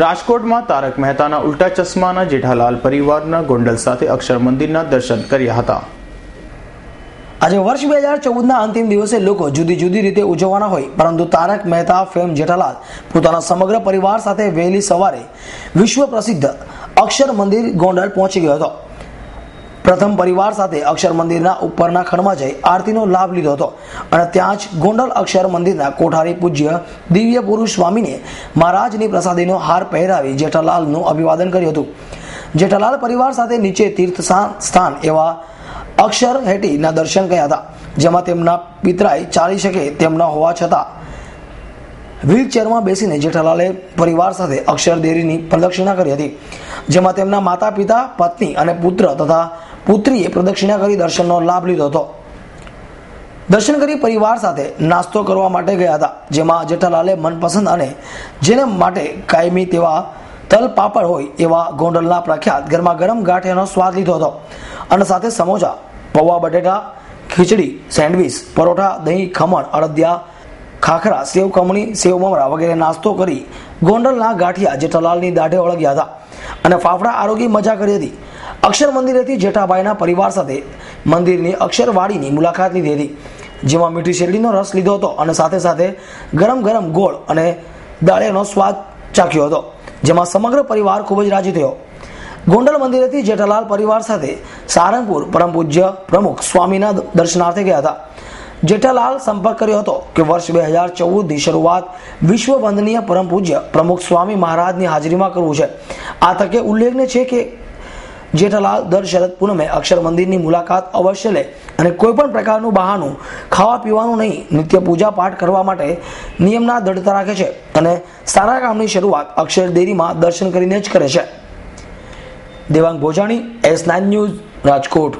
રાજકોટમાં તારક મહેતાના ઉલ્ટા ચશ્માના જેઠાલાલ પરિવારના ગોંડલ સાથે અક્ષર મંદિરના દર્શન કર્યા હતા. આજે વર્ષ બે હજાર ચૌદના અંતિમ દિવસે લોકો જુદી જુદી રીતે ઉજવવાના હોય, પરંતુ તારક મહેતા, ફેમ જેઠાલાલ પોતાના સમગ્ર પરિવાર સાથે વહેલી સવારે વિશ્વ પ્રસિદ્ધ અક્ષર મંદિર ગોંડલ પહોંચી ગયો હતો. પ્રથમ પરિવાર સાથે અક્ષર મંદિરના ઉપરના ખંડમાં જઈ આરતીનો લાભ લીધો હતો. અને ત્યાં જ ગોંડલ અક્ષર મંદિરના કોઠારી પૂજ્ય દિવ્ય પુરુષ સ્વામીને મહારાજની પ્રસાદીનો હાર પહેરાવી જેઠાલાલનું અભિવાદન કર્યું હતું. જેઠાલાલ પરિવાર સાથે નીચે તીર્થ સ્થાન એવા અક્ષર હેટીના દર્શન કર્યા હતા, જેમાં તેમના પિતરાય ચાલી શકે તેમ ન હોવા છતાં વ્હીલચેરમાં બેસીને જેઠાલાલે પરિવાર સાથે અક્ષર દેરીની પ્રદક્ષિણા કરી હતી, જેમાં તેમના માતા પિતા પત્ની અને પુત્ર તથા પુત્રીએ પ્રદક્ષિણા કરી દર્શનનો લાભ લીધો હતો. દર્શન કરી પરિવાર સાથે નાસ્તો કરવા માટે ગયા હતા, જેમાં જેઠાલાલે મનપસંદ અને જેને માટે કાયમી તેવા તલ પાપડ હોય એવા ગોંડલના પ્રખ્યાત ગરમા ગરમ ગાંઠિયાનો સ્વાદ લીધો હતો. અને સાથે સમોસા, પૌવા બટેટા, ખીચડી, સેન્ડવીચ, પરોઠા, દહીં, ખમણ, અડદિયા, ખાખરા, સેવ કમણી સેવ મમરા વગેરે નાસ્તો કરી ગોંડલના ગાંઠિયા જેઠાલાલની દાઢે ઓળગ્યા હતા. અને ફાફડા આરોગી મજા કરી હતી. અક્ષર મંદિરેથી જેઠાભાઈના પરિવાર સાથે. મંદિરની અક્ષરવાડીની મુલાકાત લીધી હતી, જેમાં મીઠી શેરડીનો રસ લીધો હતો અને સાથે સાથે ગરમ ગરમ ગોળ અને દાળિયાનો સ્વાદ ચાખ્યો હતો, જેમાં સમગ્ર પરિવાર ખૂબ જ રાજી થયો. ગોંડલ મંદિરેથી જેઠાલાલ પરિવાર સાથે. સારંગપુર પરમ પૂજ્ય પ્રમુખ સ્વામીના દર્શનાર્થે ગયા હતા. જેઠાલાલ સંપર્ક કર્યો હતો કે વર્ષ બે હજાર ચૌદની શરૂઆત વિશ્વ વંદનીય પરમ પૂજ્ય પ્રમુખ સ્વામી મહારાજની હાજરીમાં કરવું છે. આ તકે ઉલ્લેખનીય છે કે જેઠાલાલ દર શરદ પૂનમે અક્ષર મંદિરની મુલાકાત અવશ્ય લે અને કોઈ પણ પ્રકારનું બહાનું ખાવા પીવાનું નહીં, નિત્ય પૂજા પાઠ કરવા માટે નિયમના દઢતા રાખે છે અને સારા કામની શરૂઆત અક્ષર દેરીમાં દર્શન કરીને જ કરે છે. Devang Bhojani, S nine news, Rajkot.